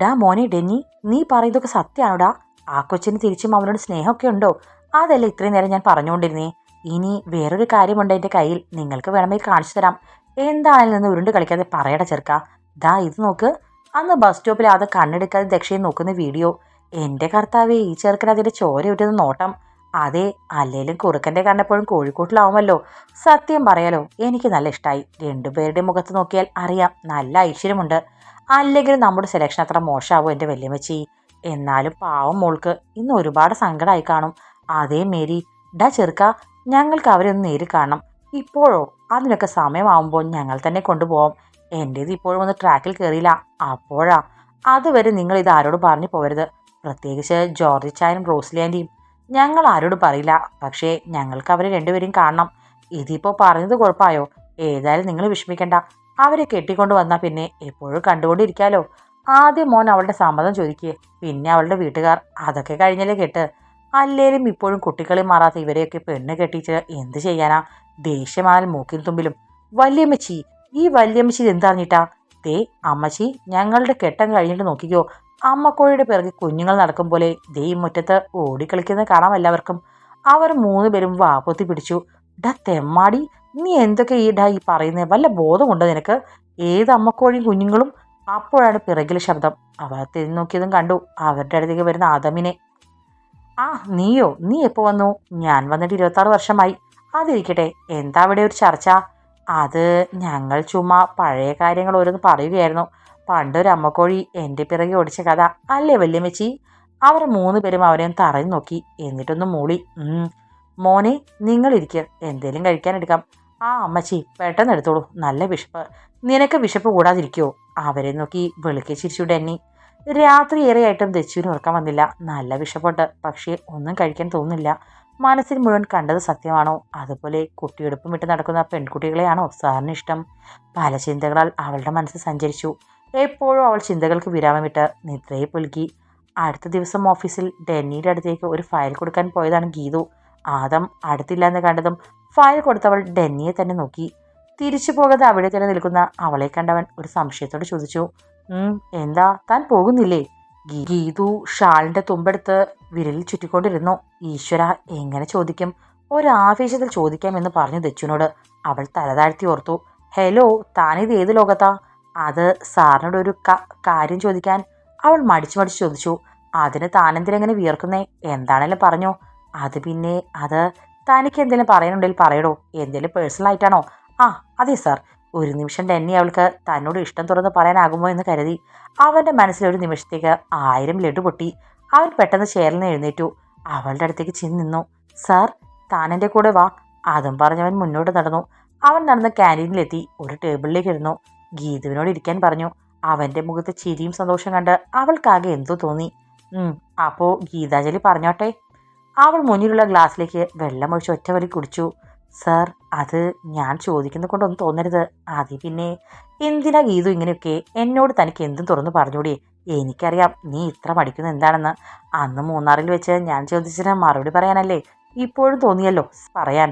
ഡാ മോനെ ഡെന്നി? നീ പറയുന്നതൊക്കെ സത്യമാണോടാ ആ കൊച്ചിന് തിരിച്ചും അവനോട് സ്നേഹമൊക്കെ ഉണ്ടോ അതല്ല ഇത്രയും നേരം ഞാൻ പറഞ്ഞുകൊണ്ടിരുന്നേ. ഇനി വേറൊരു കാര്യമുണ്ട് എന്റെ കയ്യിൽ. നിങ്ങൾക്ക് വേണമെങ്കിൽ കാണിച്ചു തരാം. എന്തായാലും നിന്ന് ഉരുണ്ട് കളിക്കാതെ പറയട ചെറുക്ക. ദാ ഇത് നോക്ക്. അന്ന് ബസ് സ്റ്റോപ്പിൽ അത് കണ്ണെടുക്കാതെ ദക്ഷയെ നോക്കുന്ന വീഡിയോ. എന്റെ കർത്താവേ ഈ ചെറുക്കൻ അതിന്റെ ചോര ഒരു നോട്ടം. അതെ അല്ലേലും കുറുക്കന്റെ കണ്ടപ്പോഴും കോഴിക്കോട്ടിലാവുമല്ലോ. സത്യം പറയാലോ എനിക്ക് നല്ല ഇഷ്ടമായി രണ്ടുപേരുടെ മുഖത്ത് നോക്കിയാൽ അറിയാം നല്ല ഐശ്വര്യമുണ്ട്. അല്ലെങ്കിലും നമ്മുടെ സെലക്ഷൻ അത്ര മോശമാവും എന്റെ വല്യമ്മച്ചി? എന്നാലും പാവം മോൾക്ക് ഇന്ന് ഒരുപാട് സങ്കടമായി കാണും. അതേ മേരി ഡാ ചെറുക്ക ഞങ്ങൾക്ക് അവരെ ഒന്ന് നേരി കാണണം. ഇപ്പോഴോ? അതിനൊക്കെ സമയമാവുമ്പോൾ ഞങ്ങൾ തന്നെ കൊണ്ടുപോകാം എന്റേത് ഇപ്പോഴും ഒന്ന് ട്രാക്കിൽ കയറിയില്ല അപ്പോഴാ? അതുവരെ നിങ്ങൾ ഇത് ആരോട് പറഞ്ഞു പോകരുത് പ്രത്യേകിച്ച് ജോർജ് ചായനും റോസ്ലി ഞങ്ങൾ ആരോട് പറയില്ല. പക്ഷേ ഞങ്ങൾക്ക് അവരെ രണ്ടുപേരും കാണണം. ഇതിപ്പോൾ പറഞ്ഞത് കുഴപ്പമായോ? ഏതായാലും നിങ്ങൾ വിഷമിക്കണ്ട. അവരെ കെട്ടിക്കൊണ്ട് വന്നാൽ പിന്നെ എപ്പോഴും കണ്ടുകൊണ്ടിരിക്കാലോ. ആദ്യം മോൻ അവളുടെ സമ്മതം ചോദിക്കുക പിന്നെ അവളുടെ വീട്ടുകാർ അതൊക്കെ കഴിഞ്ഞല്ലേ കെട്ട്. അല്ലേലും ഇപ്പോഴും കുട്ടികളെ മാറാത്ത ഇവരെയൊക്കെ പെണ്ണ് കെട്ടിച്ച് എന്ത് ചെയ്യാനാ? ദേഷ്യമായാൽ മൂക്കിൻ തുമ്പിലും. വല്യമ്മച്ചി ഈ വല്യമ്മച്ചി എന്താറിഞ്ഞിട്ടാ ദേ അമ്മച്ചി ഞങ്ങളുടെ കെട്ടം കഴിഞ്ഞിട്ട് നോക്കിക്കോ. അമ്മക്കോഴിയുടെ പിറകെ കുഞ്ഞുങ്ങൾ നടക്കും പോലെ ദേ മുറ്റത്ത് ഓടിക്കളിക്കുന്നത് കാണാം എല്ലാവർക്കും. അവർ മൂന്ന് പേരും വാപ്പൊത്തി പിടിച്ചു. ഡാ തെമ്മാടി നീ എന്തൊക്കെ ഈ ഡാ ഈ പറയുന്നത് വല്ല ബോധമുണ്ടോ നിനക്ക്? ഏത് അമ്മക്കോഴിയും കുഞ്ഞുങ്ങളും അപ്പോഴാണ് പിറകിലെ ശബ്ദം. അവർ തിരിഞ്ഞു നോക്കിയതും കണ്ടു. അവരുടെ അടുത്തേക്ക് വരുന്ന ആദമിനെ. ആ നീയോ? നീ എപ്പോൾ വന്നു? ഞാൻ വന്നിട്ട് ഇരുപത്താറ് വർഷമായി. അതിരിക്കട്ടെ. എന്താ അവിടെ ഒരു ചർച്ച? അത് ഞങ്ങൾ ചുമ്മാ പഴയ കാര്യങ്ങൾ ഓരോന്ന് പറയുകയായിരുന്നു. പണ്ടൊരു അമ്മക്കോഴി എന്റെ പിറകെ ഓടിച്ച കഥ. അല്ലേ വല്യമ്മച്ചി? അവർ മൂന്ന് പേരും അവനെ ഒന്ന് തറഞ്ഞു നോക്കി. എന്നിട്ടൊന്ന് മൂളി. "ഉം. മോനെ നിങ്ങളിരിക്കുക എന്തേലും കഴിക്കാൻ എടുക്കാം. ആ അമ്മച്ചി പെട്ടെന്ന് എടുത്തോളൂ. നല്ല വിശപ്പ്. നിനക്ക് വിശപ്പ് കൂടാതിരിക്കുമോ അവരെ നോക്കി വെളുക്കെ ചിരിച്ചു ഡെന്നി. രാത്രി ഏറെയായിട്ടും ദച്ചുവിന് ഉറക്കം വന്നില്ല. നല്ല വിശപ്പുണ്ട്. പക്ഷേ ഒന്നും കഴിക്കാൻ തോന്നുന്നില്ല. മനസ്സിൽ മുഴുവൻ കണ്ടത് സത്യമാണോ? അതുപോലെ കുട്ടിയെടുപ്പും വിട്ട് നടക്കുന്ന പെൺകുട്ടികളെയാണോ സാറിന് ഇഷ്ടം? പല ചിന്തകളാൽ അവളുടെ മനസ്സ് സഞ്ചരിച്ചു. എപ്പോഴും അവൾ ചിന്തകൾക്ക് വിരാമമിട്ട് നിദ്രയെ പുലുക്കി. അടുത്ത ദിവസം ഓഫീസിൽ ഡെന്നിയുടെ അടുത്തേക്ക് ഒരു ഫയൽ കൊടുക്കാൻ പോയതാണ് ഗീതു. ആദം അടുത്തില്ല എന്ന് കണ്ടതും ഫയൽ കൊടുത്തവൾ ഡെന്നിയെ തന്നെ നോക്കി. തിരിച്ചു പോകാതെ അവിടെ തന്നെ നിൽക്കുന്ന അവളെ കണ്ടവൻ ഒരു സംശയത്തോട് ചോദിച്ചു എന്താ? താൻ പോകുന്നില്ലേ? ഗീതു ഷാളിന്റെ തുമ്പെടുത്ത് വിരലിൽ ചുറ്റിക്കൊണ്ടിരുന്നു. ഈശ്വര എങ്ങനെ ചോദിക്കും? ഒരാവേശത്തിൽ ചോദിക്കാമെന്ന് പറഞ്ഞു ദച്ചുനോട് അവൾ തലതാഴ്ത്തി ഓർത്തു. ഹലോ താനിത് ഏത് ലോകത്താ? അത് സാറിനോട് ഒരു കാര്യം ചോദിക്കാൻ. അവൾ മടിച്ചു മടിച്ചു ചോദിച്ചു. അതിന് താനെന്തിനെങ്ങനെ വിയർക്കുന്നേ? എന്താണേലും പറഞ്ഞു. അത് പിന്നെ അത് തനിക്ക് എന്തെങ്കിലും പറയാനുണ്ടെങ്കിൽ പറയടോ. എന്തെങ്കിലും പേഴ്സണൽ ആയിട്ടാണോ? ആ അതെ സാർ ഒരു നിമിഷം തന്നെ അവൾക്ക് തന്നോട് ഇഷ്ടം തുറന്ന് പറയാനാകുമോ എന്ന് കരുതി. അവന്റെ മനസ്സിൽ ഒരു നിമിഷത്തേക്ക് ആയിരം ലഡു പൊട്ടി. അവൻ പെട്ടെന്ന് ചേർന്ന് എഴുന്നേറ്റു. അവളുടെ അടുത്തേക്ക് ചെന്ന് നിന്നു. സാർ താൻ എന്റെ കൂടെ വാ. അതും പറഞ്ഞവൻ മുന്നോട്ട് നടന്നു. അവൻ നടന്ന് ക്യാന്റീനിലെത്തി ഒരു ടേബിളിലേക്ക് ഇരുന്നു. ഗീതുവിനോട് ഇരിക്കാൻ പറഞ്ഞു. അവന്റെ മുഖത്ത് ചിരിയും സന്തോഷം കണ്ട് അവൾക്കാകെ എന്തോ തോന്നി. അപ്പോൾ അപ്പോ ഗീതാഞ്ജലി പറഞ്ഞോട്ടെ? അവൾ മുന്നിലുള്ള ഗ്ലാസ്സിലേക്ക് വെള്ളമൊഴിച്ച് ഒറ്റ വലി കുടിച്ചു. സർ അത് ഞാൻ ചോദിക്കുന്ന കൊണ്ടൊന്നും തോന്നരുത്. അതി പിന്നെ എന്തിനാ ഗീതു ഇങ്ങനെയൊക്കെ? എന്നോട് തനിക്ക് എന്തും തുറന്നു പറഞ്ഞൂടി? എനിക്കറിയാം നീ ഇത്ര മടിക്കുന്നത് എന്താണെന്ന്. അന്ന് മൂന്നാറിൽ വെച്ച് ഞാൻ ചോദിച്ചതിന് മറുപടി പറയാനല്ലേ? ഇപ്പോഴും തോന്നിയല്ലോ പറയാൻ.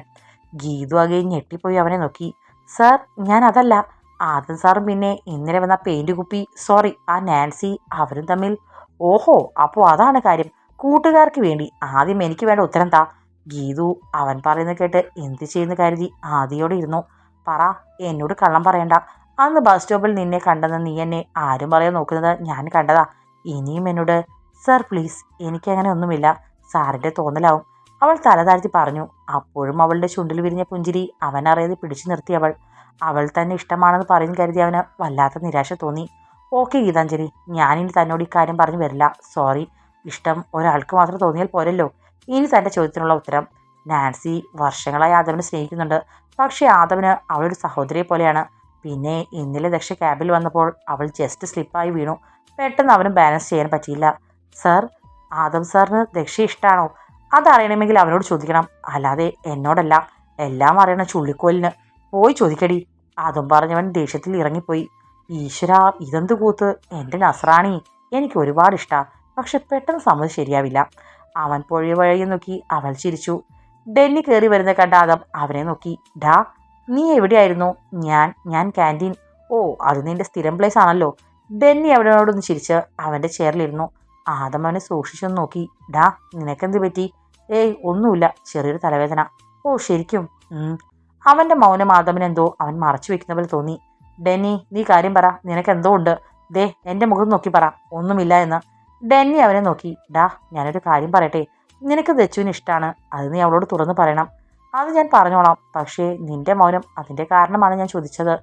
ഗീതു ആകെ ഞെട്ടിപ്പോയി അവനെ നോക്കി. സർ ഞാൻ അതല്ല. ആദ്യം സാറും പിന്നെ ഇന്നലെ വന്ന പെയിന്റ് കുപ്പി. സോറി ആ നാൻസി അവരും തമ്മിൽ. ഓഹോ അപ്പോൾ അതാണ് കാര്യം. കൂട്ടുകാർക്ക് വേണ്ടി ആദ്യം എനിക്ക് വേണ്ട ഉത്തരം താ. ഗീതു അവൻ പറയുന്നത് കേട്ട് എന്ത് ചെയ്യുന്ന കരുതി ആദിയോടെ ഇരുന്നു. പറ എന്നോട് കള്ളം പറയണ്ട. അന്ന് ബസ് സ്റ്റോപ്പിൽ നിന്നെ കണ്ടെന്ന് നീ എന്നെ ആരും പറയാൻ നോക്കുന്നത് ഞാൻ കണ്ടതാ. ഇനിയും എന്നോട് സർ പ്ലീസ് എനിക്കങ്ങനെ ഒന്നുമില്ല. സാറിന്റെ തോന്നലാവും. അവൾ തലതാഴ്ത്തി പറഞ്ഞു. അപ്പോഴും അവളുടെ ചുണ്ടിൽ വിരിഞ്ഞ പുഞ്ചിരി അവൻ അറിയാതെ പിടിച്ചു നിർത്തി അവൾ. അവൾ തന്നെ ഇഷ്ടമാണെന്ന് പറയും കരുതി അവന് വല്ലാത്ത നിരാശ തോന്നി. ഓക്കെ ഗീതാഞ്ജലി ഞാനിനി തന്നോട് ഇക്കാര്യം പറഞ്ഞു വരില്ല. സോറി ഇഷ്ടം ഒരാൾക്ക് മാത്രം തോന്നിയാൽ പോരല്ലോ. ഇനി തന്റെ ചോദ്യത്തിനുള്ള ഉത്തരം നാൻസി വർഷങ്ങളായി ആദവിനെ സ്നേഹിക്കുന്നുണ്ട്. പക്ഷേ ആദവിന് അവളൊരു സഹോദരിയെ പോലെയാണ്. പിന്നെ ഇന്നലെ ദക്ഷ ക്യാബിൽ വന്നപ്പോൾ അവൾ ജസ്റ്റ് സ്ലിപ്പായി വീണു. പെട്ടെന്ന് അവനും ബാലൻസ് ചെയ്യാൻ പറ്റിയില്ല. സർ ആദവ് സാറിന് ദക്ഷ ഇഷ്ടമാണോ അതറിയണമെങ്കിൽ അവനോട് ചോദിക്കണം. അല്ലാതെ എന്നോടല്ല. എല്ലാം അറിയണ ചുള്ളിക്കോലിന്. പോയി ചോദിക്കടി. അതും പറഞ്ഞവൻ ദേഷ്യത്തിൽ ഇറങ്ങിപ്പോയി. ഈശ്വര ഇതെന്ത് കൂത്ത്? എന്റെ നസ്രാണി. എനിക്ക് ഒരുപാട് ഇഷ്ടമാണ് പക്ഷെ പെട്ടെന്ന് സമ്മതി ശരിയാവില്ല. അവൻ പൊഴി വഴിയെ നോക്കി അവൾ ചിരിച്ചു. ഡെന്നി കയറി വരുന്ന കണ്ട ആദം അവനെ നോക്കി. ഡാ നീ എവിടെയായിരുന്നു? ഞാൻ ഞാൻ ക്യാന്റീൻ ഓ അത് നിന്റെ സ്ഥിരം പ്ലേസ് ആണല്ലോ. ഡെന്നി അവനോടൊന്ന് ചിരിച്ച് അവന്റെ ചെയറിലിരുന്നു. ആദം അവനെ സൂക്ഷിച്ചൊന്ന് നോക്കി. ഡാ നിനക്കെന്ത് പറ്റി? ഏയ് ഒന്നുമില്ല. ചെറിയൊരു തലവേദന. ഓ ശരിക്കും. അവന്റെ മൗനം ആദമിനെന്തോ അവൻ മറച്ചു വെക്കുന്ന പോലെ തോന്നി. ഡെന്നി നീ കാര്യം പറ. നിനക്കെന്തോ ഉണ്ട്. ദേ എന്റെ മുഖം നോക്കി പറ. ഒന്നുമില്ല എന്ന്. ഡെന്നി അവനെ നോക്കി. ഡാ ഞാനൊരു കാര്യം പറയട്ടെ. നിനക്ക് ദച്ചുവിന് ഇഷ്ടമാണ് അത് നീ അവളോട് തുറന്ന് പറയണം. അത് ഞാൻ പറഞ്ഞോളാം. പക്ഷേ നിന്റെ മൗനം അതിന്റെ കാരണമാണ് ഞാൻ ചോദിച്ചത്.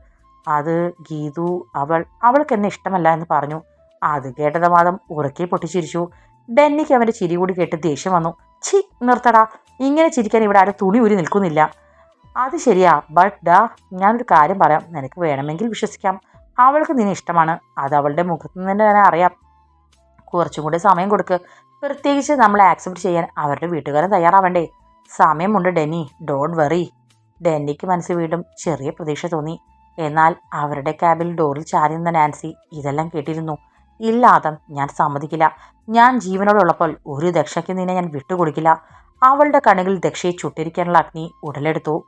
അത് ഗീതു അവൾ അവൾക്ക് എന്നെ ഇഷ്ടമല്ല എന്ന് പറഞ്ഞു. അത് കേട്ടത് മാതം ഉറക്കെ പൊട്ടിച്ചിരിച്ചു. ഡെന്നിക്ക് അവന്റെ ചിരി കൂടി കേട്ട് ദേഷ്യം വന്നു. ഛി നിർത്തടാ. ഇങ്ങനെ ചിരിക്കാൻ ഇവിടെ ആരും തുണി ഊരി നിൽക്കുന്നില്ല. അത് ശരിയാ. ബട്ട് ഡാ ഞാനൊരു കാര്യം പറയാം. നിനക്ക് വേണമെങ്കിൽ വിശ്വസിക്കാം. അവൾക്ക് നിന്നെ ഇഷ്ടമാണ്. അത് അവളുടെ മുഖത്ത് നിന്ന് തന്നെ അറിയാം. കുറച്ചും കൂടി സമയം കൊടുക്ക്. പ്രത്യേകിച്ച് നമ്മൾ ആക്സെപ്റ്റ് ചെയ്യാൻ അവരുടെ വീട്ടുകാരൻ തയ്യാറാവണ്ടേ? സമയമുണ്ട് ഡെന്നി. ഡോണ്ട് വറി ഡെന്നിക്ക് മനസ്സ് വീണ്ടും ചെറിയ പ്രതീക്ഷ തോന്നി. എന്നാൽ അവരുടെ ക്യാബിൽ ഡോറിൽ ചാരി നിന്ന നാൻസി ഇതെല്ലാം കേട്ടിരുന്നു. ഇല്ലാതം ഞാൻ സമ്മതിക്കില്ല. ഞാൻ ജീവനോടുള്ളപ്പോൾ ഒരു ദക്ഷയ്ക്ക് നിന്നെ ഞാൻ വിട്ടുകൊടുക്കില്ല. അവളുടെ കണ്ണുകളിൽ ദക്ഷയെ ചുട്ടിരിക്കാനുള്ള അഗ്നി ഉടലെടുത്തു.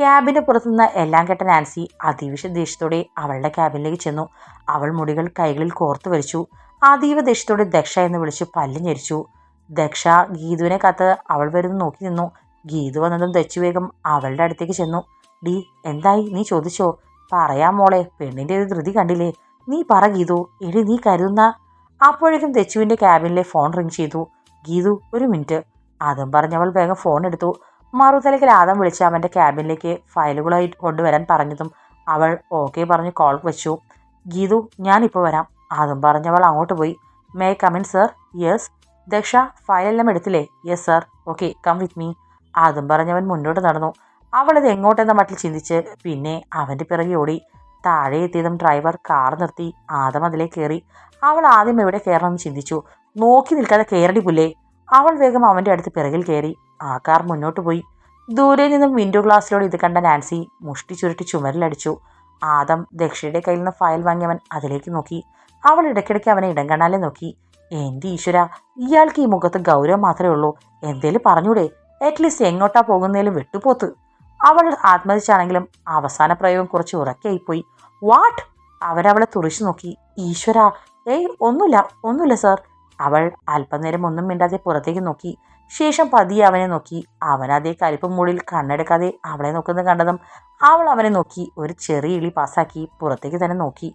ക്യാബിന് പുറത്തുനിന്ന് എല്ലാം കേട്ട നാൻസി അതിവിഷ ദേഷ്യത്തോടെ അവളുടെ ക്യാബിനിലേക്ക് ചെന്നു. അവൾ മുടികൾ കൈകളിൽ കോർത്തു വലിച്ചു. അതീവ ദേഷ്യത്തോടെ ദക്ഷ എന്ന് വിളിച്ച് പല്ല് ഞെരിച്ചു. ദക്ഷ ഗീതുവിനെ കത്ത് അവൾ വരുന്നു നോക്കി നിന്നു. ഗീതു വന്നതും ദച്ചു വേഗം അവളുടെ അടുത്തേക്ക് ചെന്നു. ഡി എന്തായി? നീ ചോദിച്ചോ. പറയാം മോളെ പെണ്ണിന്റെ ഒരു ധൃതി കണ്ടില്ലേ. നീ പറ ഗീതു. എടി നീ കരുതുന്ന. അപ്പോഴേക്കും ദച്ചുവിന്റെ ക്യാബിനിലെ ഫോൺ റിങ് ചെയ്തു. ഗീതു ഒരു മിനിറ്റ്. അതും പറഞ്ഞവൾ വേഗം ഫോൺ എടുത്തു. മറുതലയ്ക്കൽ ആദം വിളിച്ച് അവന്റെ ക്യാബിനിലേക്ക് ഫയലുകളായി കൊണ്ടുവരാൻ പറഞ്ഞതും അവൾ ഓക്കെ പറഞ്ഞ് കോൾ വെച്ചു. ഗീതു ഞാനിപ്പോൾ വരാം. അതും പറഞ്ഞവൾ അങ്ങോട്ട് പോയി. May come in sir yes Daksha ഫയലെല്ലാം എടുത്തില്ലേ? Yes sir okay come with me അതും പറഞ്ഞവൻ മുന്നോട്ട് നടന്നു. അവളിത് എങ്ങോട്ടെന്ന മട്ടിൽ ചിന്തിച്ച് പിന്നെ അവന്റെ പിറകെ ഓടി. താഴെ എത്തിയതും ഡ്രൈവർ കാർ നിർത്തി. ആദം അതിലേ കയറി. അവൾ ആദ്യം എവിടെ കയറണമെന്ന് ചിന്തിച്ചു. നോക്കി നിൽക്കാതെ കയറടി പുല്ലേ? അവൾ വേഗം അവന്റെ അടുത്ത് പിറകിൽ കയറി. ആ കാർ മുന്നോട്ട് പോയി. ദൂരെ നിന്നും വിൻഡോ ഗ്ലാസ്സിലൂടെ ഇത് കണ്ട നാൻസി മുഷ്ടി ചുരുട്ടി ചുമരിലടിച്ചു. ആദം ദക്ഷയുടെ കയ്യിൽ നിന്ന് ഫയൽ വാങ്ങിയവൻ അതിലേക്ക് നോക്കി. അവൾ ഇടയ്ക്കിടയ്ക്ക് അവനെ ഇടം നോക്കി. എന്റെ ഈശ്വര ഇയാൾക്ക് ഈ മുഖത്ത് ഗൗരവം മാത്രമേ ഉള്ളൂ. എന്തേലും പറഞ്ഞൂടെ? അറ്റ്ലീസ്റ്റ് എങ്ങോട്ടാ പോകുന്നതിലും വെട്ടുപോത്ത്. അവൾ ആത്മഹത്യാണെങ്കിലും അവസാന പ്രയോഗം കുറച്ച് ഉറക്കെയായിപ്പോയി. വാട്ട് അവരവളെ തുറിച്ചു നോക്കി. ഈശ്വര ഏയ് ഒന്നുമില്ല ഒന്നുമില്ല സർ. അവൾ അല്പനേരം ഒന്നും മിണ്ടാതെ പുറത്തേക്ക് നോക്കി. ശേഷം പതിയെ അവനെ നോക്കി. അവൻ അതേ കലിപ്പ് മൂടിൽ കണ്ണെടുക്കാതെ അവളെ നോക്കുന്നത് കണ്ടതും അവൾ അവനെ നോക്കി. ഒരു ചെറിയ ഇളി പാസ്സാക്കി പുറത്തേക്ക് തന്നെ നോക്കി.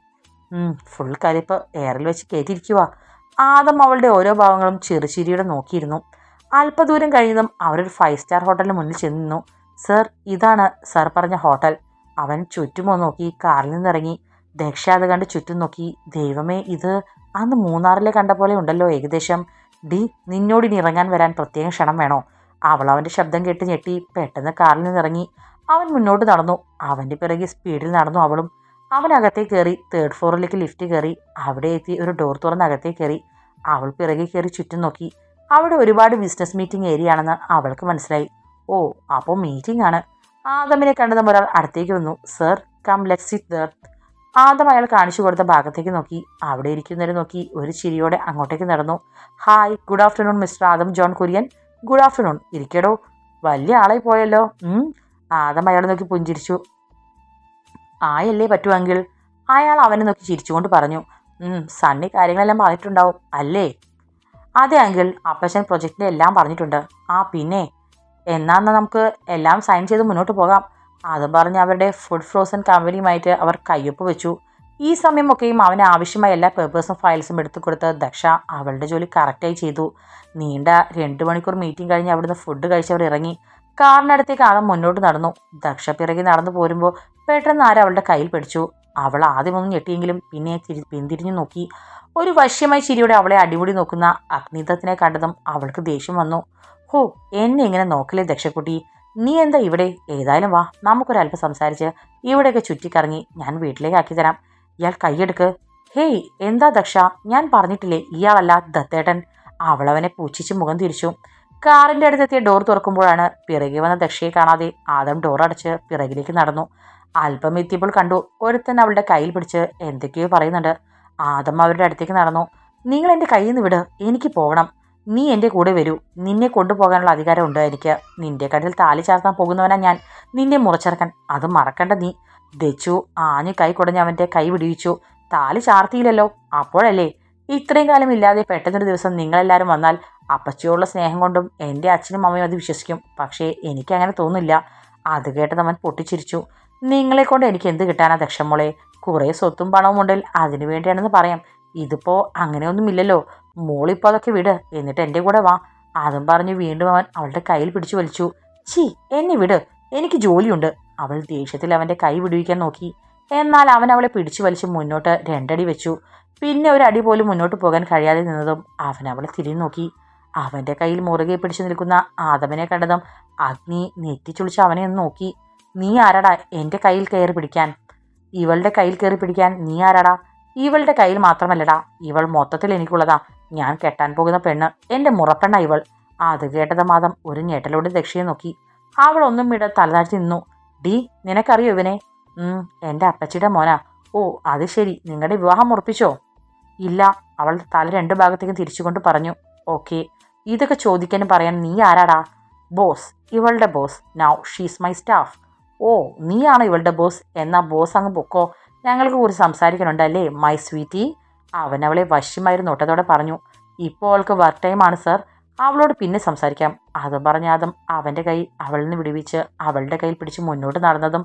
ഫുൾ കലിപ്പ് എയറിൽ വെച്ച് കയറ്റിയിരിക്കുക ആദം അവളുടെ ഓരോ ഭാവങ്ങളും ചെറുചിരിയുടെ നോക്കിയിരുന്നു. അല്പദൂരം കഴിഞ്ഞതും അവരൊരു ഫൈവ് സ്റ്റാർ ഹോട്ടലിന് മുന്നിൽ ചെന്നു സർ ഇതാണ് സർ പറഞ്ഞ ഹോട്ടൽ അവൻ ചുറ്റുമോ നോക്കി കാറിൽ നിന്നിറങ്ങി. ദക്ഷ അത് കണ്ട് ചുറ്റും നോക്കി. ദൈവമേ ഇത് അന്ന് മൂന്നാറിലെ കണ്ട പോലെ ഉണ്ടല്ലോ ഏകദേശം. ഡി നിന്നോട് ഇനി ഇറങ്ങാൻ വരാൻ പ്രത്യേകം ക്ഷണം വേണോ? അവൾ അവന്റെ ശബ്ദം കേട്ട് ഞെട്ടി. പെട്ടെന്ന് കാറിൽ നിന്നിറങ്ങി. അവൻ മുന്നോട്ട് നടന്നു. അവന്റെ പിറകെ സ്പീഡിൽ നടന്നു അവളും. അവൻ അകത്തേക്ക് കയറി തേർഡ് ഫ്ലോറിലേക്ക് ലിഫ്റ്റ് കയറി അവിടെ എത്തി ഒരു ഡോർ തുറന്ന് അകത്തേക്ക് കയറി അവൾ പിറകെ കയറി ചുറ്റും നോക്കി. അവിടെ ഒരുപാട് ബിസിനസ് മീറ്റിംഗ് ഏരിയ ആണെന്ന് അവൾക്ക് മനസ്സിലായി. ഓ അപ്പോൾ മീറ്റിംഗ് ആണ്. ആദമിനെ കണ്ടതും ഒരാൾ അടുത്തേക്ക് വന്നു. Sir come let sit there Adam അയാൾ കാണിച്ചു കൊടുത്ത ഭാഗത്തേക്ക് നോക്കി. അവിടെ ഇരിക്കുന്നവരെ നോക്കി. ഒരു ചിരിയോടെ അങ്ങോട്ടേക്ക് നടന്നു. Hi good afternoon Mister Adam John Kurian good afternoon ഇരിക്കടോ. വലിയ ആളായി പോയല്ലോ. ആദം അയാൾ നോക്കി പുഞ്ചിരിച്ചു. ആയല്ലേ പറ്റുമെങ്കിൽ അയാൾ അവനെ നോക്കി ചിരിച്ചുകൊണ്ട് പറഞ്ഞു "ഉം, സണ്ണി കാര്യങ്ങളെല്ലാം പറഞ്ഞിട്ടുണ്ടാവും അല്ലേ? അതെ അങ്കിൾ അപ്പച്ചൻ പ്രൊജക്റ്റിന്റെ എല്ലാം പറഞ്ഞിട്ടുണ്ട്. ആ പിന്നെ? എന്നാ നമുക്ക് എല്ലാം സൈൻ ചെയ്ത് മുന്നോട്ട് പോകാം. അത് പറഞ്ഞ് അവരുടെ ഫുഡ് ഫ്രോസൺ കമ്പനിയുമായിട്ട് അവർ കയ്യൊപ്പ് വെച്ചു. ഈ സമയമൊക്കെയും അവന് ആവശ്യമായ എല്ലാ പേപ്പേഴ്സും ഫയൽസും എടുത്തു കൊടുത്ത് ദക്ഷ അവളുടെ ജോലി കറക്റ്റായി ചെയ്തു. നീണ്ട രണ്ട് മണിക്കൂർ മീറ്റിംഗ് കഴിഞ്ഞ് അവിടുന്ന് ഫുഡ് കഴിച്ചവർ ഇറങ്ങി. കാറിനടുത്തേക്ക് ആളെ മുന്നോട്ട് നടന്നു. ദക്ഷ പിറകെ നടന്നു പോരുമ്പോൾ പെട്ടെന്ന് ആരും അവളുടെ കയ്യിൽ പിടിച്ചു. അവൾ ആദ്യമൊന്നും ഞെട്ടിയെങ്കിലും പിന്നെ തിരി പിന്തിരിഞ്ഞു നോക്കി. ഒരു വശ്യമായ ചിരിയോടെ അവളെ അടിമുടി നോക്കുന്ന അഗ്നിദത്തിനെ കണ്ടതും അവൾക്ക് ദേഷ്യം വന്നു. ഹോ എന്നെ ഇങ്ങനെ നോക്കലേ ദക്ഷക്കുട്ടി? നീ എന്താ ഇവിടെ? ഏതായാലും വാ നമുക്കൊരല്പം സംസാരിച്ച് ഇവിടെയൊക്കെ ചുറ്റിക്കറങ്ങി ഞാൻ വീട്ടിലേക്ക് ആക്കി തരാം ഇയാൾ കൈയെടുക്ക്. ഹേയ് എന്താ ദക്ഷ? ഞാൻ പറഞ്ഞിട്ടില്ലേ ഇയാളല്ല ദത്തേട്ടൻ? അവളവനെ പൂച്ചിച്ച് മുഖം തിരിച്ചു. കാറിന്റെ അടുത്തെത്തിയ ഡോർ തുറക്കുമ്പോഴാണ് പിറകെ വന്ന ദക്ഷയെ കാണാതെ ആദം ഡോർ അടച്ച് പിറകിലേക്ക് നടന്നു. അല്പം എത്തിയപ്പോൾ കണ്ടു ഒരുത്തൻ അവളുടെ കയ്യിൽ പിടിച്ച് എന്തൊക്കെയോ പറയുന്നുണ്ട്. ആദം അവരുടെ അടുത്തേക്ക് നടന്നു. നിങ്ങൾ എന്റെ കയ്യിൽ നിന്ന് വിട്. എനിക്ക് പോകണം. നീ എന്റെ കൂടെ വരൂ. നിന്നെ കൊണ്ടുപോകാനുള്ള അധികാരം ഉണ്ട് എനിക്ക്. നിന്റെ കണ്ണിൽ താലി ചാർത്താൻ പോകുന്നവനാ ഞാൻ. നിന്നെ മുറച്ചിറക്കാൻ. അത് മറക്കണ്ട നീ. ദച്ചു ആഞ്ഞു കൈ കൊടഞ്ഞ് അവന്റെ കൈ വിടിയിച്ചു. താലി ചാർത്തിയില്ലല്ലോ. അപ്പോഴല്ലേ? ഇത്രയും കാലം ഇല്ലാതെ പെട്ടെന്നൊരു ദിവസം നിങ്ങളെല്ലാവരും വന്നാൽ അപ്പച്ചിയോടുള്ള സ്നേഹം കൊണ്ടും എന്റെ അച്ഛനും അമ്മയും അത് വിശ്വസിക്കും. പക്ഷേ എനിക്കങ്ങനെ തോന്നില്ല അത് കേട്ടത് അവൻ പൊട്ടിച്ചിരിച്ചു. നിങ്ങളെ കൊണ്ട് എനിക്ക് എന്ത് കിട്ടാനാ ദക്ഷമോളെ കുറേ സ്വത്തും പണവും ഉണ്ടെങ്കിൽ അതിനു വേണ്ടിയാണെന്ന് പറയാം. ഇതിപ്പോൾ അങ്ങനെയൊന്നുമില്ലല്ലോ. മോളിപ്പോൾ അതൊക്കെ വിട്. എന്നിട്ട് എന്റെ കൂടെ വാ. അതും പറഞ്ഞ് വീണ്ടും അവൻ അവളുടെ കയ്യിൽ പിടിച്ചു വലിച്ചു. ചി എന്നെ വിട്. എനിക്ക് ജോലിയുണ്ട്. അവൾ ദേഷ്യത്തിൽ അവന്റെ കൈ വിടുവിക്കാൻ നോക്കി. എന്നാൽ അവൻ അവളെ പിടിച്ചു വലിച്ച് മുന്നോട്ട് രണ്ടടി വെച്ചു. പിന്നെ ഒരു അടി പോലും മുന്നോട്ട് പോകാൻ കഴിയാതെ നിന്നതും അവൻ അവളെ തിരിഞ്ഞു നോക്കി. അവന്റെ കയ്യിൽ മുറുകെ പിടിച്ചു നിൽക്കുന്ന ആദവനെ കണ്ടതും അഗ്നി നെറ്റിച്ചുളിച്ച് അവനെ ഒന്ന് നോക്കി. നീ ആരാടാ? എന്റെ കയ്യിൽ കയറി പിടിക്കാൻ. ഇവളുടെ കയ്യിൽ കയറി പിടിക്കാൻ നീ ആരാടാ? ഇവളുടെ കയ്യിൽ മാത്രമല്ലടാ. ഇവൾ മൊത്തത്തിൽ എനിക്കുള്ളതാ. ഞാൻ കെട്ടാൻ പോകുന്ന പെണ്ണ്. എന്റെ മുറപ്പെണ്ണ ഇവൾ. അത് കേട്ടത് മാതം ഒരു ഞെട്ടലോട് ദക്ഷിയെ നോക്കി. അവൾ ഒന്നും വിട തലതാഴ്ത്തി നിന്നു. ഡി നിനക്കറിയോ ഇവനെ? എന്റെ അപ്പച്ചിയുടെ മോനാ. ഓ അത് ശരി. നിങ്ങളുടെ വിവാഹം ഉറപ്പിച്ചോ? ഇല്ല. അവൾ തല രണ്ടു ഭാഗത്തേക്കും തിരിച്ചുകൊണ്ട് പറഞ്ഞു. ഓക്കെ. ഇതൊക്കെ ചോദിക്കാനും പറയാൻ നീ ആരാടാ? ബോസ് ഇവളുടെ boss now she's my staff ഓ നീയാണ് ഇവളുടെ ബോസ് എന്നാ ബോസ് അങ്ങ് പൊക്കോ. ഞങ്ങൾക്ക് കുറിച്ച് സംസാരിക്കണുണ്ടല്ലേ മൈ സ്വീറ്റി അവൻ അവളെ വശ്യമായൊരു നോട്ടത്തോടെ പറഞ്ഞു. ഇപ്പോൾ അവൾക്ക് വർക്ക് ടൈമാണ് സർ അവളോട് പിന്നെ സംസാരിക്കാം. അതും പറഞ്ഞാതും അവന്റെ കൈ അവളിൽ നിന്ന് വിടുവിച്ച് അവളുടെ കയ്യിൽ പിടിച്ച് മുന്നോട്ട് നടന്നതും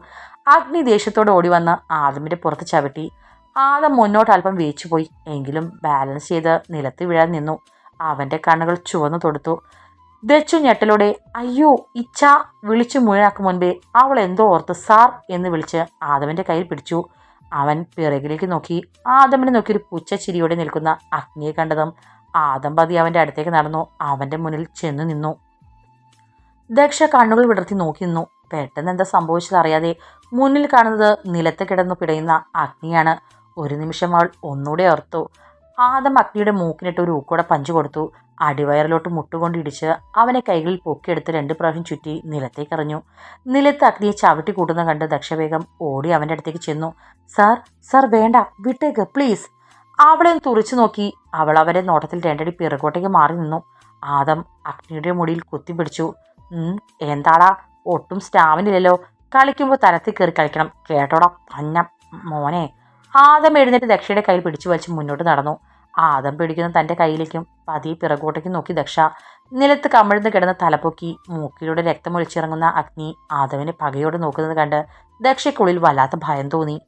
അഗ്നി ദേഷ്യത്തോടെ ഓടി വന്ന് ആദമിന്റെ പുറത്ത് ചവിട്ടി. ആദം മുന്നോട്ട് അല്പം വേച്ചുപോയി എങ്കിലും ബാലൻസ് ചെയ്ത് നിലത്ത് വീഴാൻ നിന്നു. അവന്റെ കണ്ണുകൾ ചുവന്നു തൊടുത്തു. ദച്ചു ഞെട്ടലോടെ അയ്യോ ഇച്ഛ വിളിച്ചു മുഴാക്കും മുൻപേ അവൾ എന്തോ ഓർത്ത് സാർ എന്ന് വിളിച്ച് ആദവന്റെ കയ്യിൽ പിടിച്ചു. അവൻ പിറകിലേക്ക് നോക്കി. ആദമിനെ നോക്കി ഒരു പുച്ച ചിരിയോടെ നിൽക്കുന്ന അഗ്നിയെ കണ്ടതും ആദം പതി അവന്റെ അടുത്തേക്ക് നടന്നു. അവന്റെ മുന്നിൽ ചെന്നു നിന്നു. ദക്ഷ കണ്ണുകൾ വിടർത്തി നോക്കി നിന്നു. പെട്ടെന്ന് എന്താ സംഭവിച്ചതറിയാതെ മുന്നിൽ കാണുന്നത് നിലത്ത് കിടന്നു പിടയുന്ന അഗ്നിയാണ്. ഒരു നിമിഷം അവൾ ഒന്നുകൂടെ ഓർത്തു. ആദം അഗ്നിയുടെ മൂക്കിനിട്ട് ഒരു ഊക്കൂടെ പഞ്ചു കൊടുത്തു. അടിവയറിലോട്ട് മുട്ടുകൊണ്ട് ഇടിച്ച് അവനെ കൈകളിൽ പൊക്കിയെടുത്ത് രണ്ട് പ്രാവശ്യം ചുറ്റി നിലത്തേക്ക് എറിഞ്ഞു. നിലത്ത് അഗ്നിയെ ചവിട്ടി കൂട്ടുന്ന കണ്ട് ദക്ഷവേഗം ഓടി അവന്റെ അടുത്തേക്ക് ചെന്നു. സാർ സാർ വേണ്ട വിട്ടേക്ക് പ്ലീസ്. അവളെ ഒന്ന് തുറിച്ചു നോക്കി. അവൾ അവരെ നോട്ടത്തിൽ രണ്ടടി പിറകോട്ടേക്ക് മാറി നിന്നു. ആദം അഗ്നിയുടെ മുടിയിൽ കുത്തിപ്പിടിച്ചു പിടിച്ചു. എന്താടാ? ഒട്ടും സ്റ്റാമിനില്ലല്ലോ. കളിക്കുമ്പോൾ തലത്തിൽ കയറി കളിക്കണം. കേട്ടോടാ പഞ്ഞ മോനെ. ആദം എഴുന്നേറ്റ് ദക്ഷയുടെ കയ്യിൽ പിടിച്ചു വലിച്ച് മുന്നോട്ട് നടന്നു. ആദം പിടിക്കുന്ന തന്റെ കയ്യിലേക്കും പതിയെ പിറകോട്ടേക്കും നോക്കി ദക്ഷ. നിലത്ത് കമിഴ്ന്ന് കിടന്ന് തലപ്പൊക്കി മൂക്കിലൂടെ രക്തമൊഴിച്ചിറങ്ങുന്ന അഗ്നി ആദവിനെ പകയോടെ നോക്കുന്നത് കണ്ട് ദക്ഷയ്ക്കുള്ളിൽ വല്ലാത്ത ഭയം തോന്നി.